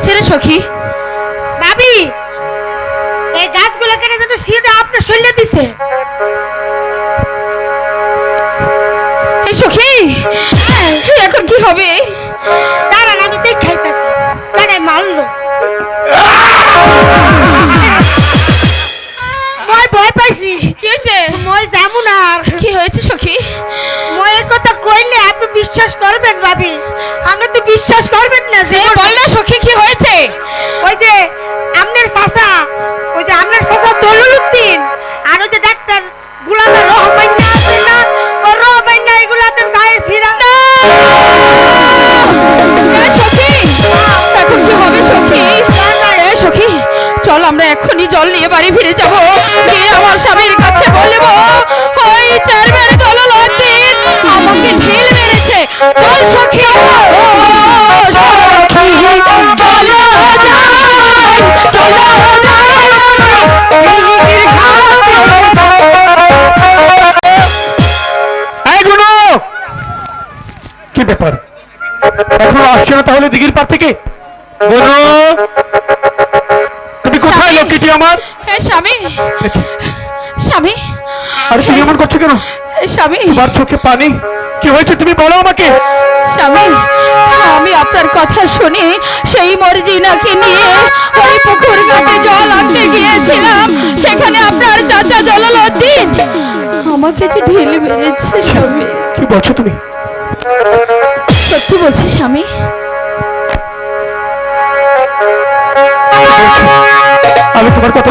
হয়েছে রে সখী? ভাবি এই গাছগুলো কেটে যেন সিটা আপনার শরীরে দিছে। এই সখী এখন কি হবে? দাঁড়ান আমি দেখ খাইতেছি মারলো মই ভয় পাইছি। কি হয়েছে? মই যাব না আর। কি হয়েছে সখী? মই কথা কইলে আপনি বিশ্বাস করবেন ভাবি। বিশ্বাস করবেন না যে বল না সখী কি হয়েছে? ওই যে আপনার চাচা ওই যে আপনার চাচা দলুল উদ্দিন আর ওই যে ডাক্তার গুলামের রহমান না আছে না? ও রহমান না এগুলো আপনার গায়ে ফিরা এ, সখী! এখন কি হবে সখী? সখী চল আমরা এক্ষুনি জল নিয়ে বাড়ি ফিরে যাব। গিয়ে আমার স্বামীর কাছে বলব? ওই চারবার কি ব্যাপার? এখনও আসছে না তাহলে দিঘির পার থেকে? গুনো! তুমি কোথায়। লক্ষ্মীটি আমার? হে স্বামী। স্বামী? আরে তুমি এমন করছ কেন? স্বামী। তোমার চোখে পানি? কি হয়েছে তুমি বলো আমাকে। স্বামী আমি আপনার কথা শুনে সেই মর্জিনাকে নিয়ে ওই পুকুর ঘাটে জল আনতে গিয়েছিলাম। সেখানে আপনার চাচা জলালউদ্দিন আমাকে যে ঢিল মেরেছে স্বামী। কি বলছো তুমি? সত্যি বলছি স্বামী। আমি তোমার কথা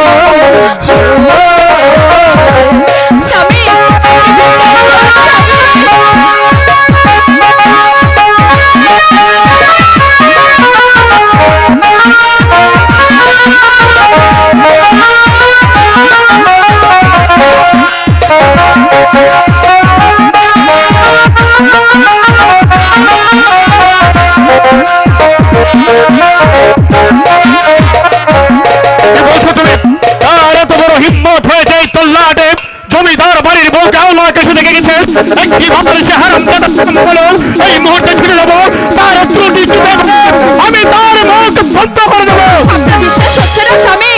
বন্ধ করে দেবো। আপনার বিশ্বাস হচ্ছে না স্বামী?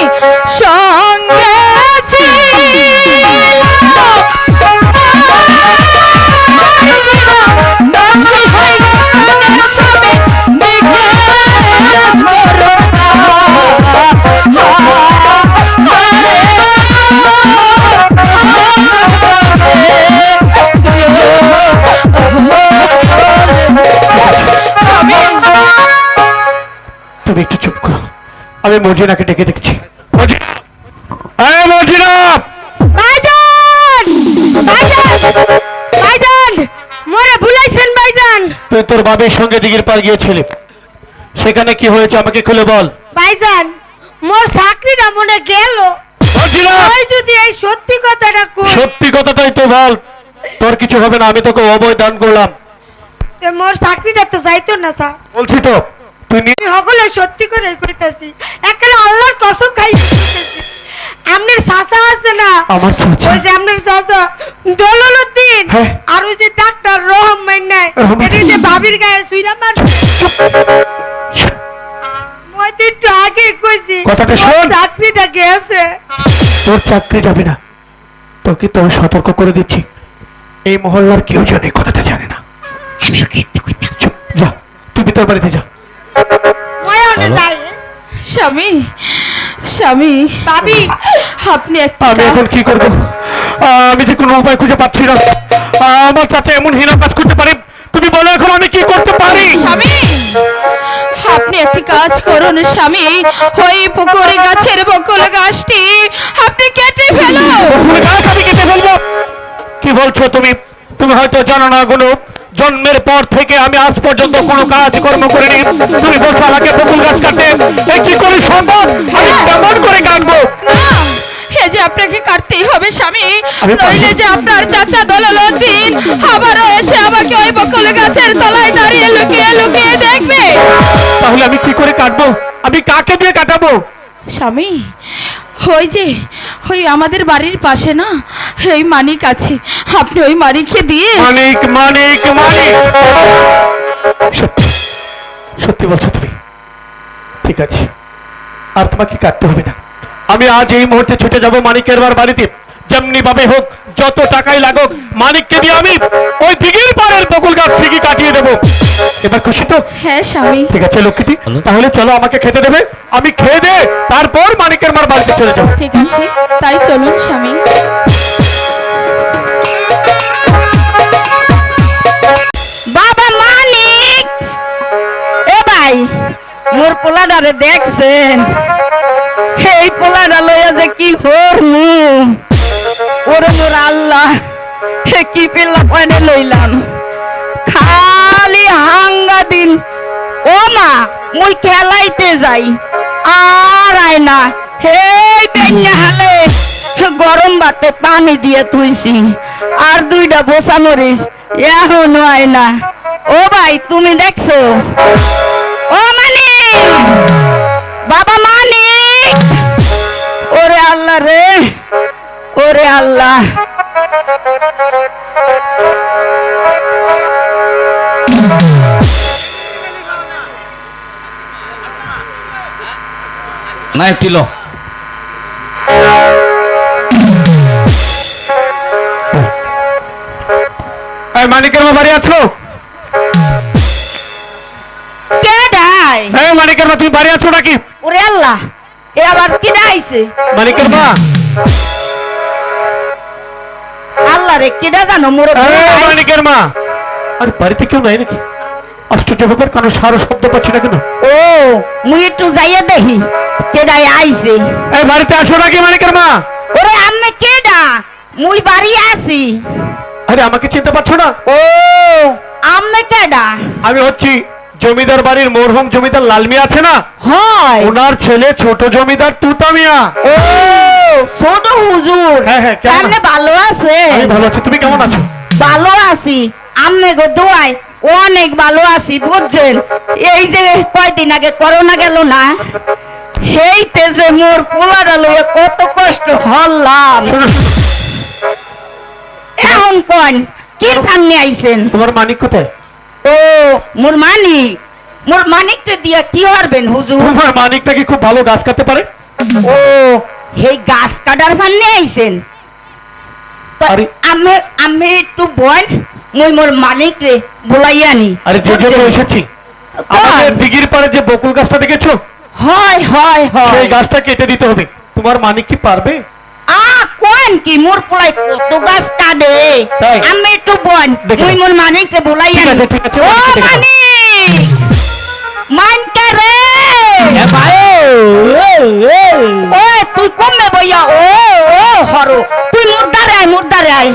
আমি মর্জিনাকে ডেকে দেখছি। মর্জিনা! মোরে ভুলাইছেন ভাইজান। তুই তোর বাবের সঙ্গে দিঘির পার গিয়েছিলি। সেখানে কি হয়েছে আমাকে খুলে বল। ভাইজান মোর চাকরিটা মনে গেল। ওই যদি এই সত্যি কথাটা কই। সত্যি কথাটাই তো বল। তোর কিছু হবে না আমি তোকে অবয় দান করলাম। মোর চাকরিটা তো যাইতো না স্যার। বলছি তো। আমি সকলে সত্যি করে কইতাছি একেবারে আল্লাহর কসম খাই আপনার চাচা আছে না? আমার চাচা। ওই যে আপনার চাচা দৌলুদ্দিন হ্যাঁ। আর ওই যে ডাক্তার রহমান নাই। এটা যে ভাবির গায়ে সুইরা মার মই তো আগে কইছি কথাটা শোন। চাকরিটা গেছে। তোর চাকরি যাবে না। তোকে তো সতর্ক করে দিচ্ছি। এই মহল্লার কেউ জানে কথাটা জানে না। আমি ওকে একটু কইতাম চুপ যা তুই ভিতর বাড়িতে যা। স্বামী স্বামী। ভাবি। আপনি একটা আমি এখন কি করব? আমি যে কোনো উপায় খুঁজে পাচ্ছি না। আমার চাচা এমন হীন কাজ করতে পারে। তুমি বলো এখন আমি কি করতে পারি? স্বামী আপনি একটি কাজ করুন স্বামী। ওই পুকুরে গাছের বকুল গাছটি আপনি কেটে ফেলুন বকুল গাছ আমি কেটে ফেলব। কি বলছো তুমি? তুমি হয়তো জানো না গুলো জন্মের পর থেকে আমি আজ পর্যন্ত কোনো কাজ কর্ম করিনি। তুমি বলছো আমাকে বকুল গাছ কাটতে। কি করে সম্ভব? আমি কেমন করে কাটবো? না যে আপনাকে কাটতেই হবে স্বামী। নইলে যে আপনার চাচা দললদ্দিন আবারও এসে আমাকে ওই বকুল গাছের তলায় দাঁড়িয়ে লুকিয়ে লুকিয়ে দেখবে। তাহলে আমি কি করে কাটবো? আমি কাকে দিয়ে কাটাবো? স্বামী ওই যে ওই আমাদের বাড়ির পাশে না এই মানিক আছে। আপনি ওই মানিককে দিয়ে মানিক মানিক মানিক! সত্যি সত্যি বলছো তুমি। ঠিক আছে। আর তোমাকে কাটতে হবে না। আমি আজ এই মুহূর্তে ছুটে যাব মানিকের বার বাড়িতে। যেমনি ভাবে হোক যত টাকাই লাগুক মানিককে দিয়ে আমি ওই দিঘির পাড়ের বকুল গাছ থেকে কাটিয়ে দেবো। এবার খুশি তো? হ্যাঁ স্বামী। ঠিক আছে লক্ষ্মীটি? তাহলে চলো আমাকে খেতে দেবে। আমি খেয়ে দে তারপর মানিকের মার বাড়িতে চলে যাব। ঠিক আছে তাই চলুন স্বামী। বাবা মানিক! এ ভাই মোর পোলাডারে দেখছেন? এই পোলাডা লইয়া যে কি হরমু ওরে মোর আল্লাহ, হে কি পেলা পয়নে লইলাম। খালি হাঙ্গা দিন। ও মা, মুই খেলাইতে যাই। আর আয় না। হে বেন্যা হালে, গরম ভাতে পানি দিয়ে তুইছি আর দুইটা বসা মরিস এখনও আয় না। ও ভাই, তুমি দেখছ? ও মানি বাবা মানিক। ওরে আল্লাহ রে ওরে আল্লাহ। না একটি লো। মানিকের মা বাড়ি আছো? এই মানিকের মা তুমি বাড়ি আছো নাকি? ওরে আল্লাহ এ আবার কি ডাইছে মানিকের মা। আল্লাহ রে কেডা জানো মোরে মানিকের মা? আর বাড়িতে কেউ নাই নাকি? আশ্চর্য ব্যাপার কারণ সারো শব্দ পাচ্ছি না কেন? ও মুই একটু যাইয়া দেখি কেডাই আইছে। এই বাড়িতে আছো নাকি মানিকের মা? ওরে আম্মে কেডা? মুই বাড়ি আছি। আরে আমাকে চিনতে পারছ না? ও আম্মে কেডা? আমি হচ্ছি জমিদার বাড়ির মরহুম জমিদার লালমিয়া আছে না? হয়। ওনার ছেলে ছোট জমিদার তুতা মিয়া ও ছোট হুজুর। হ্যাঁ, হ্যাঁ, কেমন? আপনি ভালো আছে? আমি ভালো আছি তুমি কেমন আছো? ভালো আছি। আম্মে গো অনেক ভালো আছি বুঝছেন? এই যে কয়দিন আগে করোনা গেল না হেইতে যে মোর পোলাটা কত কষ্ট হল্লাম এখন কন কি সামনে আইছেন? তোমার মানিক কোথায়? ও মোর মানিক। মোর মানিকটা দিয়া কি হারবেন হুজুর? তোমার মানিকটা কি খুব ভালো গাছ কাটতে পারে? ও এই গাছ কাটার ফান্নে আইছেন। তো আমি আমি একটু বল মই মোর মালিক রে বলাইয়া নি আরে যে জন্য এসেছি আমাদের দিঘির পাড়ে যে বকুল গাছটা দেখেছ? হয় হয় হয়। সেই গাছটা কেটে দিতে হবে। তোমার মানিক কি পারবে? আ কোন কি? মোর পোলাই কত গাছ কাটে। আমি একটু বল। মই মোর মালিক রে বলাইয়া ঠিক আছে, ঠিক আছে, ও। মানিক রে হরো তুই মুর্দারে আয় মুর্দারে আয়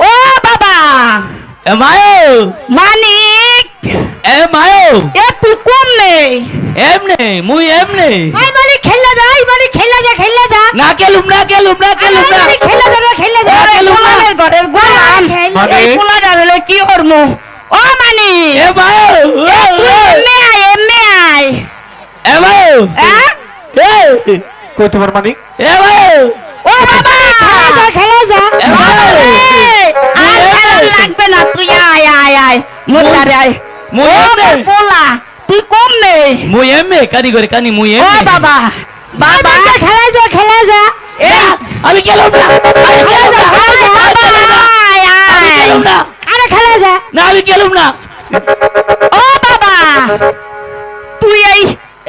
ও বাবা। এ মায়ো মানিক। এ মায়ো এ তুই কমবে এমনে মুই এমনে। আই মালিক খেলা যা আই মালিক খেলা যা খেলা যা। না কেলুম না কেলুম না কেলুম না। খেলা যা রে, খেলা যা আরে, রে, লুমা। গোলামের ঘরের গোলাম। মানে? এই পোলাটা রে কি করমু? ও মানিক। এ তুই এমনে আয় এমনে আয়। এ মায়ো হ্যাঁ? এ। কই তোমার মানিক? এ মায়ো ও বাবা! খেলা যা। খেলা যা আর খেলা লাগবে না তুই আয় আয় আয়। মুদারে আয়। ও এমনে। পোলা তুই কম নে। মুই এমনে কানি করে কানি মুই ও এমনে বাবা! বাবা! খেলা যা খেলা যা। এ আমি কেলুম না। আমি খেলা যা আমি আয় কেলুম না। আরে খেলা যা। না আমি কেলুম না। ও বাবা! তুই এই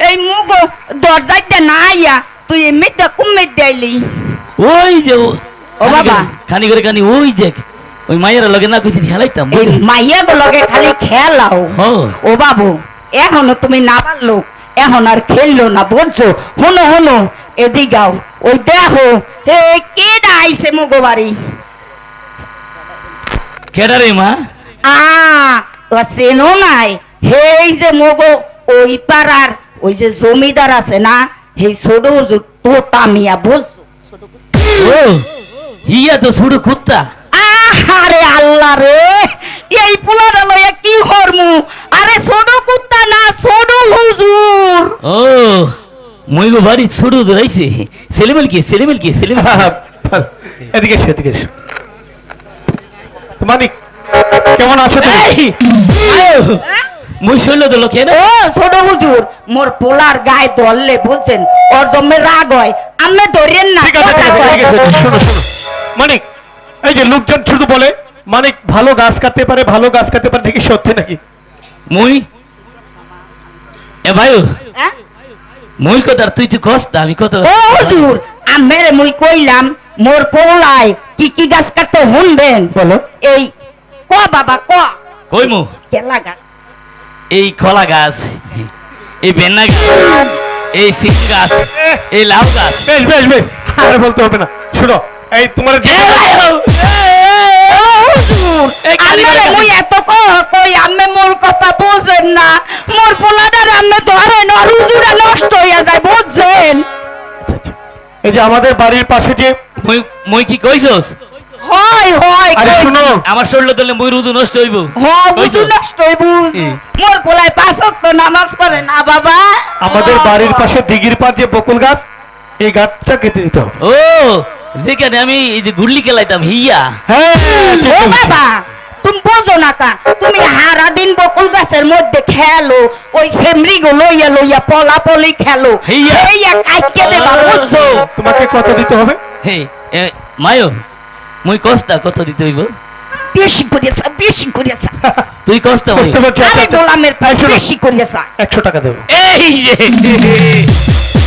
এই মুগ দরজাটা না আইয়া তুই এমনিতে কুম্মে দেলি ওই যে ও বাবা। খানি করে কানি ওই দেখ ওই মায়ের লগে না কইছিন বুঝলি? মাইয়া লগে খালি খেলাও। ও ও বাবু এখনও তুমি না পারল এখন আর খেললো না বুঝছ? হনো হনো এদিকাও ওই দেখো হে কে আইছে মগো বাড়ি? কেডা রে মা? আ তো চেনো নাই? সেই যে মগো ওই পাড়ার ওই যে জমিদার আছে না সেই ছোট হুজুর তো তামিয়া বুঝছ? ও হিয়া তো শুরু কুত্তা। আরে আল্লাহ রে এই পোলাটা লইয়া কি হরমু আরে ছোট কুত্তা না ছোট হুজুর। ও মই গো বাড়ি ছোট ধরাইছে ছেলেমেল কি ছেলেমেল কি ছেলেমেল এদিকে এসো এদিকে এসো। মানিক কেমন আছো তুমি? মই শৈল দিল কেন ও ছোট হুজুর মোর পোলার গায়ে ধরলে বুঝছেন ওর জন্মে রাগ হয়। আমি ধরেন না ঠিক আছে ঠিক আছে এদিকে এসো, শোনো শোনো। মানিক এই যে লোকজন শুধু বলে মানিক ভালো গাছ কাটতে পারে ভালো গাছ কাটতে পারে দেখি সত্যি নাকি? মই? এ হ্যাঁ? মই কথা তুই তুই কষ্ট আমি কত ও হুজুর আমি মুই কইলাম মোর পোলায় কি কি গাছ কাটতে শুনবেন? বলো। এই ক বাবা ক। কইমু। কেলা গাছ? এই কলা গাছ এই বেন্না গাছ এই সিম গাছ এই লাউ গাছ। বেশ বেশ বেশ। আর বলতে হবে না। শোনো এই তোমার আমারে। মুই এত ক- কই আমি মোর কথা বুঝেন না। মোর পোলাটার আমি ধরেন আর হুজুরা নষ্ট হইয়া যায় বুঝছেন। এই যে আমাদের বাড়ির পাশে যে মই মই কি কইছস? হয় হয় আরে শুনো। আমার শরীর দিলে মই রুদু নষ্ট হইব। হ্যাঁ বুঝু নষ্ট হই বুঝ হুম। মোর পোলায় পাঁচ ওয়াক্ত নামাজ পড়ে না বাবা? আমাদের বাড়ির পাশে দিঘির পার যে বকুল গাছ এই গাছটা কেটে দিতে হবে। ও যেখানে আমি এই যে গুল্লি খেলাইতাম হিয়া। হ্যাঁ ও বাবা তুমি বোঝো না কা তুমি হারা দিন বকুল গাছের মধ্যে খেলো ওই সেমরি গো লইয়া লইয়া পলা পলি খেলো। হেইয়া। হেইয়া কাইকে দেবা বুঝছ? তোমাকে কত দিতে হবে? হে মায়ো। মই কস্তা কত দিতে হইব বেশি করিয়াছা বেশি করিয়াছা তুই কস্তা মই বুঝতে পারছি আচ্ছা, আরে আচ্ছা। গোলামের শোনো, বেশি করিয়াছা একশো টাকা দেবো এই যে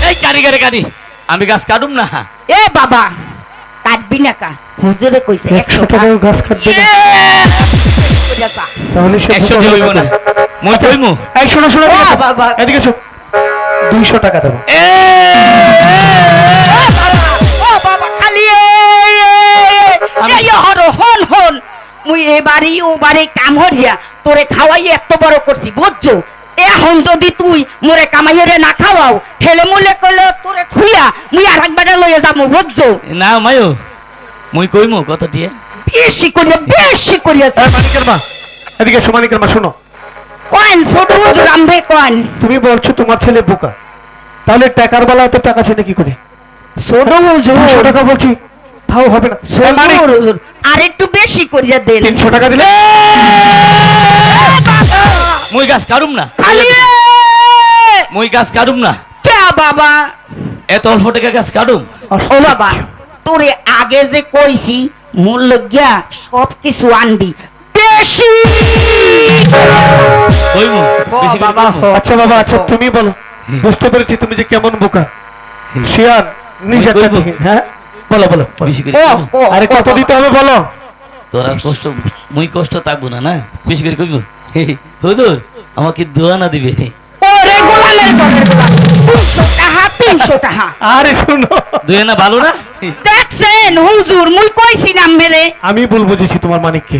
এই কারিগরে কারি আমি গাছ কাটুম না এ বাবা কাটবি না কা হুজুরে কইছে একশো একশো টাকা টাকা গাছ কাটবে না তাহলে সে একশো বোকা হইব না মই কইমু এই শোনো শোনো। বাবা। এদিকে এসো দুইশো টাকা দেবো এ এই, হর হন হন মুই এ ও বাড়ি কাম হরিয়া তোরে খাওয়াই এত বড় করছি বুঝছ? এখন যদি তুই মোরে কামাইরে না খাওয়াও হেলে মুলে কইলে তোরে থুইয়া মুই আর একবার লইয়া যাব বুঝছ? না মায়ো মই কইমু কত দিয়ে। বেশি করিয়া বেশি এই মানিকের মা এদিকে এসো মানিকের মা শোনো। কয়েন ছোট হুজুর আমবে কয়েন। তুমি বলছো তোমার ছেলে বোকা। তাহলে টাকার বেলা এত টাকা ছেলে কি করে? ছোট হুজুর। টাকা বলছি। তাও হবে না। হুজুর আর একটু বেশি করিয়া দেন তিনশো টাকা দিলে মই গাছ কাটুম না। মই গাছ কাটুম না। কে বাবা? এত অল্প টাকা গাছ কাটুম? ও বাবা তোরে আগে যে কইছি মূল্য গিয়া সব কিছু আনবি। বেশি! আচ্ছা বাবা আচ্ছা তুমি বলো বুঝতে পেরেছি তুমি যে কেমন বোকা। শিয়ান নিজের? হ্যাঁ? বলো বলো। বেশি করে আরে কত দিতে হবে বলো? তোরা কষ্ট মুই কষ্ট থাকব না না? বেশি করে কইব হুজুর আমাকে দোয়া না দিবে। ওরে টাকা তিনশো টাকা। আরে শোনো। দুয়ে না ভালো না? দেখছেন হুজুর মুই কইছি না মেরে। আমি ভুল বুঝেছি তোমার মানিককে।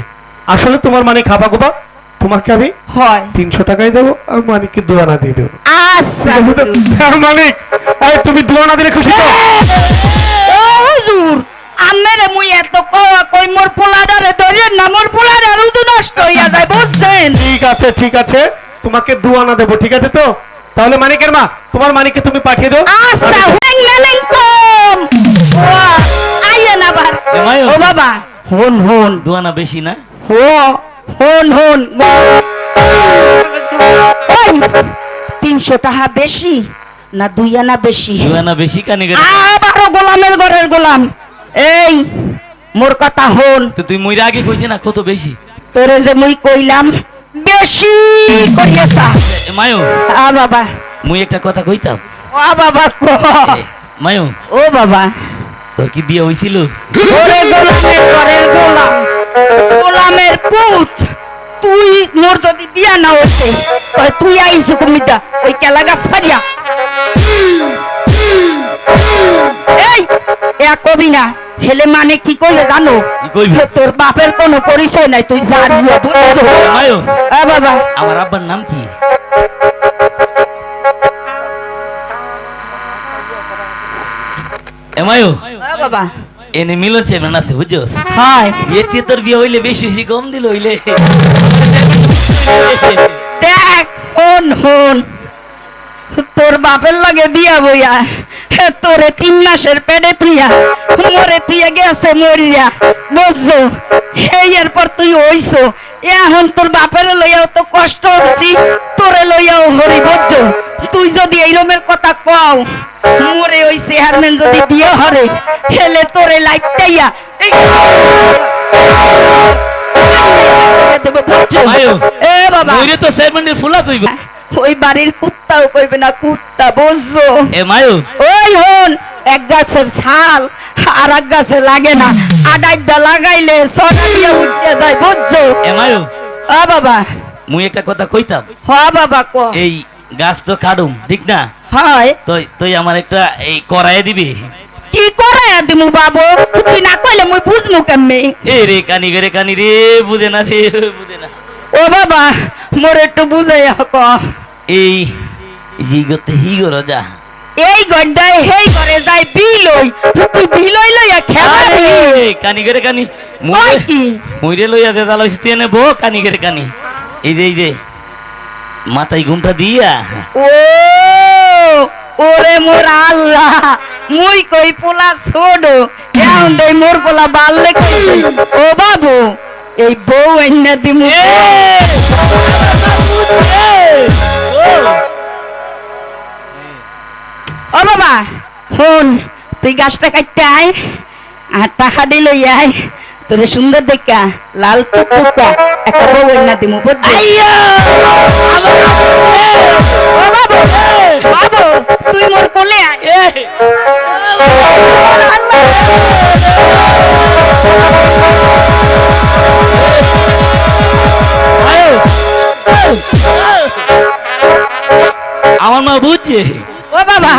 আসলে তোমার মানিক খাবা গোবা তোমাকে আমি হয়। তিনশো টাকাই দেবো আর মানিককে দুয়ানা দিয়ে দেবো। আচ্ছা। হ্যাঁ, মানিক। এই তুমি দুয়ানা দিলে খুশি তো? হুজুর আমেরে মুই এত কই মোর পোলাডারে ধরিয়ে না মোর পোলাডার উদু নষ্ট হইয়া যায় বুঝছেন? ঠিক আছে ঠিক আছে। তোমাকে দুয়ানা দেবো ঠিক আছে তো? তাহলে মানিকের মা তোমার মানিককে তুমি পাঠিয়ে দাও। আচ্ছা হুইং নালেন কম আইয়া না বার ও বাবা। হন হন দোয়া না বেশি না? হো হন হন ওই তিনশো টাকা বেশি না দুই আনা বেশি? দুয়া না বেশি কানে করে আবারও গোলামের ঘরের গোলাম। এই মোর কথা হন তুই মইরা আগে কইতে না কত বেশি? তোরে যে মুই কইলাম বেশি করিয়াছা। এ মায়ো। আ বাবা। মুই একটা কথা কইতাম। ও বাবা ক? মায়ো। ও বাবা। তোর কি বিয়ে হইছিল? ওরে গোলামের ঘরের গোলাম। গোলামের পুত। তুই মোর যদি বিয়া না হচ্ছে তুই আইসু কমিটা ওই কেলা গাছ ফারিয়া এই এ কবি না। হেলে মানে কি কইলে জানো? তোর বাপের কোনো পরিচয় নাই তুই এ বাবা। আমার আব্বার নাম কি? এমায়ো বাবা। এনে মিলন চেয়ারম্যান আছে বুঝছস? হয়। এটি তোর বিয়ে হইলে বেশি বেশি কম দিল হইলে। দেখ হন হন? তোর বাপের লাগে বিয়া বইয়া তোরে তিন মাসের পেটে তুইয়া মরে তুইয়া গেছে মরিয়া। বুঝছ? এই এরপর তুই হইছো। এখন তোর বাপের লইয়াও তো কষ্ট হচ্ছি তোরে লইয়াও হরি বুঝছ? তুই যদি এই রমের কথা কও মরে ওই চেয়ারম্যান যদি বিয়ে হরে হেলে তোরে লাইটাইয়া। এ বাবা। তো চেয়ারম্যানের ফুলা কইব ওই বাড়ির কুত্তাও কইবে না কুত্তা বুঝছ? এ মায়ো। ওই হন এক গাছের ছাল আর এক গাছে লাগে না। আডাইডা লাগাইলে ছটা দিয়ে উঠতে যায় বুঝছ? এ মায়ো। আ বাবা। মুই একটা কথা কইতাম। হ বাবা ক। এই গাছ তো কাটুম ঠিক না? হয়। তুই তুই আমার একটা এই করায় দিবি। কি করে দিমু বাবু? তুই না কইলে মুই বুঝমু কেমনে? এ রে কানি রে কানি রে বুঝে না রে বুঝে না। ও বাবা মোর একটু বুঝাই ক এই জিগতে হিগো রাজা। এই গড্ডায় হেই করে যায় বিলই তুই বিলই লইয়া খেলা কানি রে কানি। কি? মুইরে লইয়া দে দালাইছি তুই এনে বো কানি রে কানি। এই যে এই যে মাথায় ঘুমটা দিয়া। ও ওরে মোর আল্লাহ মুই কই পোলা ছোট এখন দেই মোর পোলা বাল্লে ও বাবু এই বউ আইনা দিমু ও! বাবা হন তুই গাছটা কাটতে আয় আর টাকা দিল আয়। তোরে সুন্দর দেখা লাল টুকটুকা একটা বউ এনে দিমু বুঝলি? বাবু তুই মোর কোলে আয়। আমার মা বুঝছে। ও বাবা।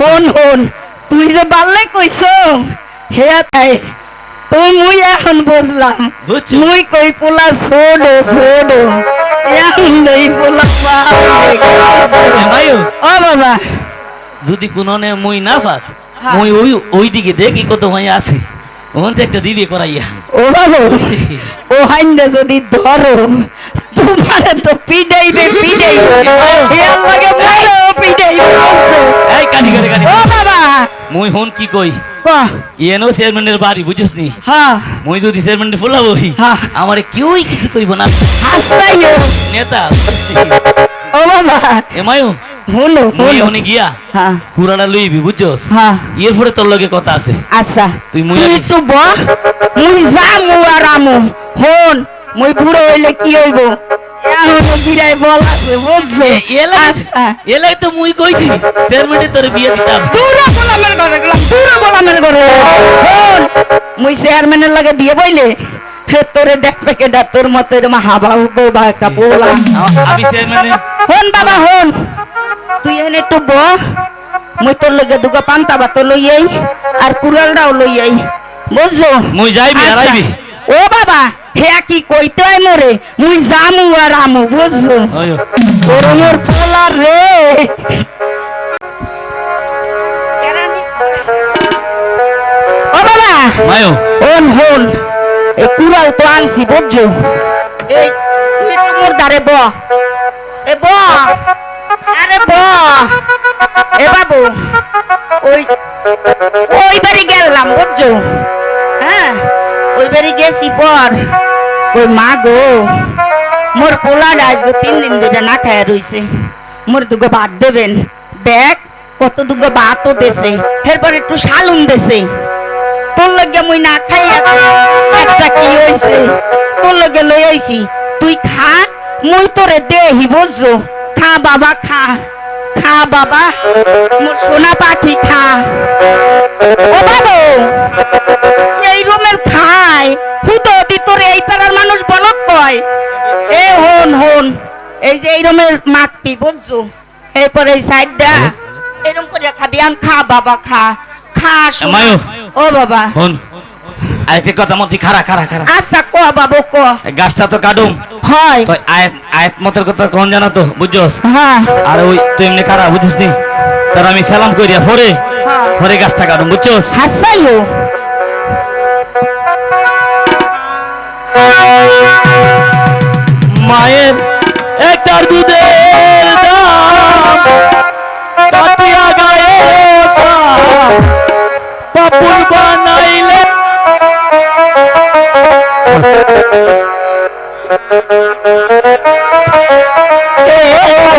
হন হন তুই যে বাল্লে কইছ হে তাই মুই এখন বুঝলাম মুই কই পোলা ছোড়ো ছোড়ো এখন পোলা ও বাবা। যদি কোনো নে মুই না পাস হ্যাঁ। মুই ওই ওই দিকে দেখি কত মাই আছে। ওখান একটা দিবি করাইয়া। ও বাবু। ও হাইন্দে যদি ধরো তোমারে তো পিডাইবে পিডাইবে এর লাগে মারো পিডাইবে এই কানি করে। ও বাবা। মুই হন কি কই? ইয়েনো চেয়ারম্যানের বাড়ি বুঝিস নি হ্যাঁ মুই যদি চেয়ারম্যানের ফুলাবো হ্যাঁ। আমারে কেউই কিছু কইব না। নেতা ও বাবা। এমায়ু হুনো মুই হুনো। ওনে গিয়া হ্যাঁ কুড়াটা লইবি বুঝছস? হ্যাঁ এর পরে তোর লগে কথা আছে। আচ্ছা। তুই মুই একটু ব মুই যামু আর আমু। হন মুই বুড়ো হইলে কি হইব? এলাই আচ্ছা তো মুই কইছি চেয়ারম্যানের তোর বিয়ে দিতাম দূরে গোলামের ঘরে গেলাম দূরে গোলামের ঘরে মুই চেয়ারম্যানের লাগে বিয়ে বইলে তোরে দেখবে কেডা তোর মতো এরকম হাবা উগো বা আ- আমি চেয়ারম্যানের হন বাবা হন তুই এনে একটু ব মুই তোর লগে দুগা পান্তা ভাত লই আই আর কুড়ালটাও লই আই বুঝছ মুই যাইবি আর আচ্ছা। আইবি ও বাবা হে কি কইতে হয় মোরে? মুই জামু আর আমু বুঝছ। ওর মোর পোলা রে। ও বাবা! মায়ো। হন হন এই কুড়াল তো আনছি বুঝছ? এই তুই মোর দারে ব। এ ব। আরে ব। এ বাবু ওই ওই বাড়ি গেলাম বুঝছ? হ্যাঁ? ওই বাড়ি গেছি পর। ওই মা গো, মোর পোলা পোলাটা আজকে তিন দিন ধরে না খায় রইছে। মোর দুগো ভাত দেবেন। দেখ, কত দুগো ভাতও দেছে। এরপর একটু শালুন দেছে। তোর লগে মুই না খাইয়া একটা কি হইছে? তোর লগে লই আইছি। তুই খা, মুই তোরে দেহি বুঝছ। খা বাবা, খা। খা বাবা, মোর সোনা পাখি খা। ও বাবু, এই রুমের হুতো তোর এই পাড়ার মানুষ বলত কয়। এ হন হন এই যে মাকপি বুঝছ? এরপর এই সাইডটা এরকম করে খাবি আন খা বাবা খা। খা ও বাবা। হন। আরেকটি কথা মতি খারা খারা খারা আচ্ছা ক বাবু ক। গাছটা তো কাটুম। হয়। তো আয়াত আয়াত মতের কথা কোন জানা তো বুঝছস হ্যাঁ। আর ওই তুই এমনি খারা বুঝিস নি? তার আমি সালাম করিয়া পরে হ্যাঁ। পরে গাছটা কাটুম বুঝছস হাসাইও। মায়ের একটার দুধের দাম কাটিয়া গায়ে পাপুর বানাইলে।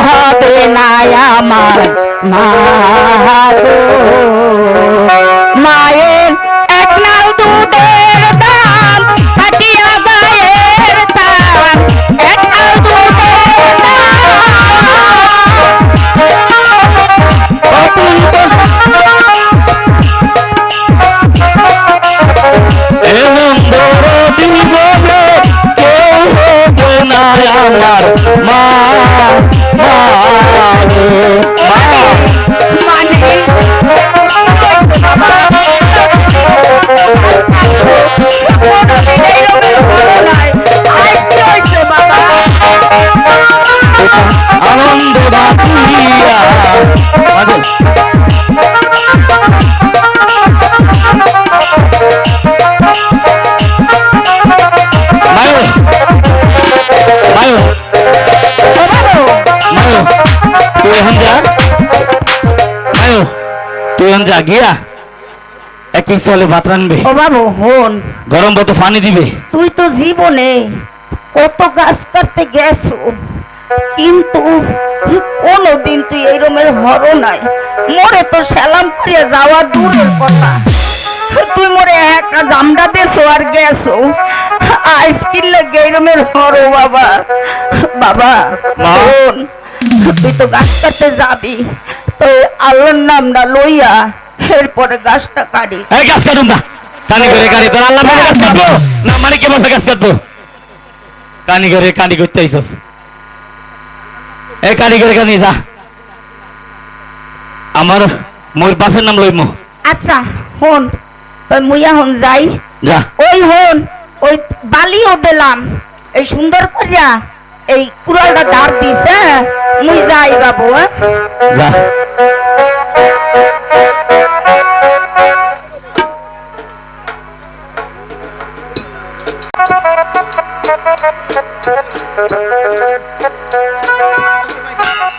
হবে না আমার মা মায়ের এক নাও দুধের আমার মা মা মা মানে এখন যা গিয়া এক এক চলে ভাত রানবে। ও বাবু হন গরম বতো পানি দিবে। তুই তো জীবনে কত গাছ কাটতে গেছো কিন্তু কোনোদিন তুই এই রুমের হর নাই। মোরে তো সালাম করে যাওয়া দূরের কথা। তুই মোরে একটা জামডা দেছো আর গেছো। আইসকিল লাগে এই রুমের হরো বাবা। বাবা তুই তো গাছ কাটতে যাবি। তো আল্লাহর নামটা লইয়া এরপরে গাছটা কাটিস এই গাছ কাটুন না। কানি করে কানি তোর আল্লাহ গাছ কাটবো? না মানে কে গাছ কাটবো? কানি করে কানি করতে আইসস। এই কানি করে কানি যা। আমার মোর বাপের নাম লইমো। আচ্ছা হন। ওই মুইয়া হন যাই। যা। ওই হন ওই বালিও দিলাম এই সুন্দর করিয়া এই কুড়ালটা দাঁড় দিস হ্যাঁ মুই যাই বাবু হ্যাঁ যা আল্লাহ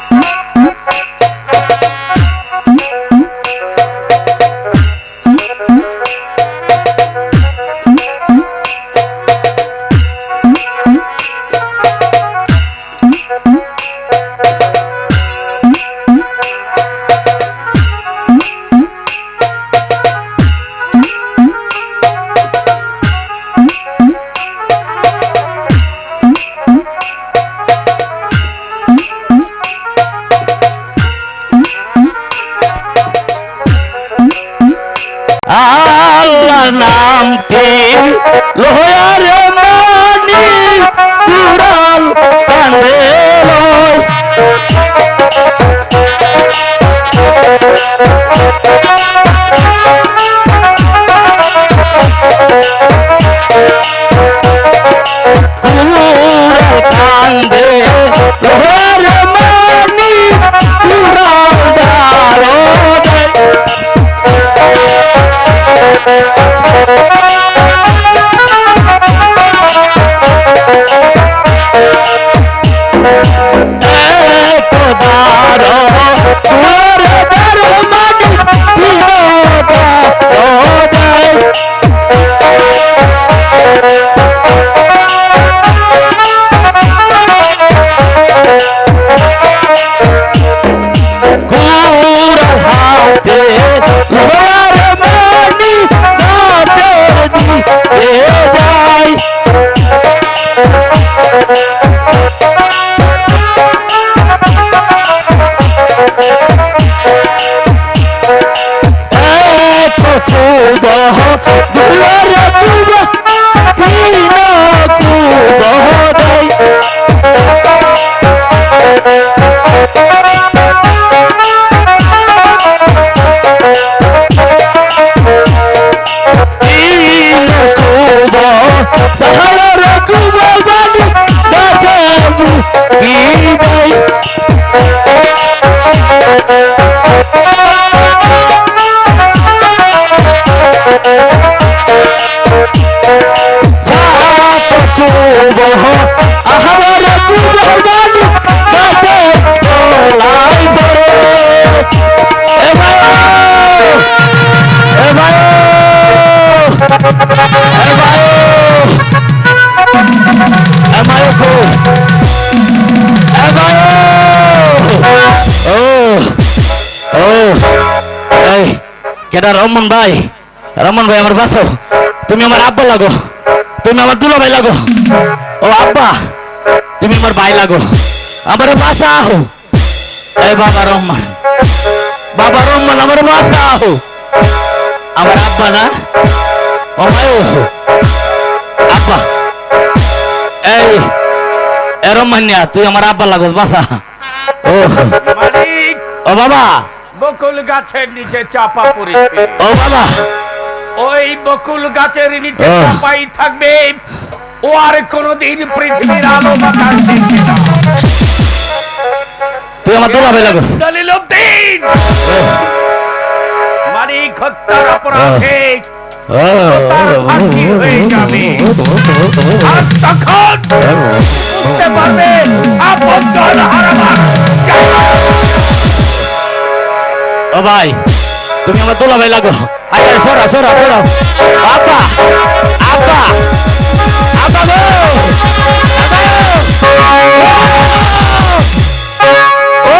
কেটা রমন ভাই। রমন ভাই আমার বাসো। তুমি আমার আব্বা লাগো। তুমি আমার দুলা ভাই লাগো। ও আব্বা তুমি আমার ভাই লাগো। আমার বাসাও এই বাবা রহমান। বাবা রহমান আমার বাসাও আমার আব্বা না? ও ভাই আব্বা। এই এ রহমানিয়া তুই আমার আব্বা লাগো বাসা। ও ও বাবা। বকুল গাছের নিচে চাপা পড়েছে। ও বাবা। ওই বকুল গাছের নিচে চাপাই থাকবে। ও আর কোনোদিন পৃথিবীর আলো বাতাস দেখবে না। তুই আমার দুলা লাগো দলিল উদ্দিন। মালিক হত্যার অপরাধে তার ফাঁসি হয়ে যাবে। আর তখন বুঝতে পারবে আপন দল হারাবার ও ভাই তুমি আমার দুলা ভাই লাগো আচ্ছা সরা সরা সরা আব্বা আব্বা আব্বা গো আব্বা! ও!